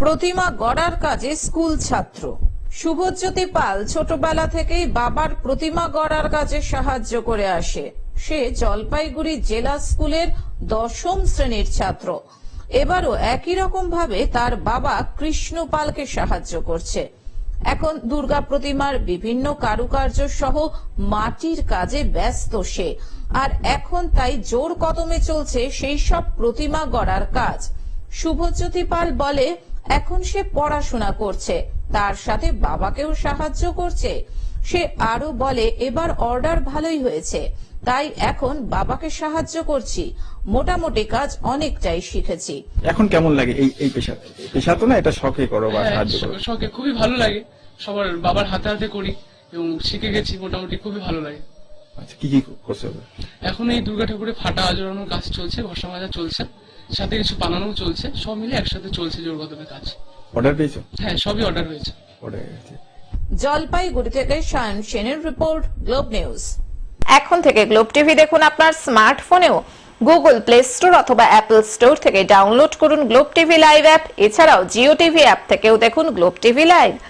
প্রতিমা গড়ার কাজে স্কুল ছাত্র। শুভজ্যোতি পাল ছোটবেলা থেকেই বাবার প্রতিমা গড়ার কাজে সাহায্য করে আসে। সে জলপাইগুড়ি জেলা স্কুলের দশম শ্রেণির ছাত্র। এবারও একই রকম ভাবে তার বাবা কৃষ্ণ পালকে সাহায্য করছে। এখন দুর্গা প্রতিমার বিভিন্ন কারুকার্য সহ মাটির কাজে ব্যস্ত সে। আর এখন তাই জোর কদমে চলছে সেই সব প্রতিমা গড়ার কাজ। শুভজ্যোতি পাল বলে এখন সে পড়াশোনা করছে। তার সাথে বাবাকেও সাহায্য করছে। সে আরও বলে এবার অর্ডার ভালোই হয়েছে। তাই এখন বাবাকে সাহায্য করছি। মোটামুটি কাজ অনেকটাই শিখেছি। এখন কেমন লাগে এই এই পেশা পেশা তো না এটা শখে করো বা হ্যাঁ, সাহায্য করো। শখে খুবই ভালো লাগে। সবার বাবার হাতে হাতে করি এবং শিখে গেছি মোটামুটি খুবই ভালো লাগে। আচ্ছা কি কি করছ এবার? এখন এই দুর্গা ঠাকুরের ফাটা আজরানোর কাজ চলছে ঘষা মাজা চলছে সাথে কিছু চলছে সব মিলে একসাথে চলছে জোর কদমে কাজ। অর্ডার পেয়েছ? হ্যাঁ সবই অর্ডার হয়েছে। অর্ডার জলপাইগুড়ি থেকে সায়ন সেনের রিপোর্ট গ্লোব নিউজ এখন থেকে গ্লোব টিভি দেখুন আপনার স্মার্টফোনেও গুগল প্লে স্টোর অথবা অ্যাপল স্টোর থেকে ডাউনলোড করুন গ্লোব টিভি লাইভ অ্যাপ এছাড়াও জিও টিভি অ্যাপ থেকেও দেখুন গ্লোব টিভি লাইভ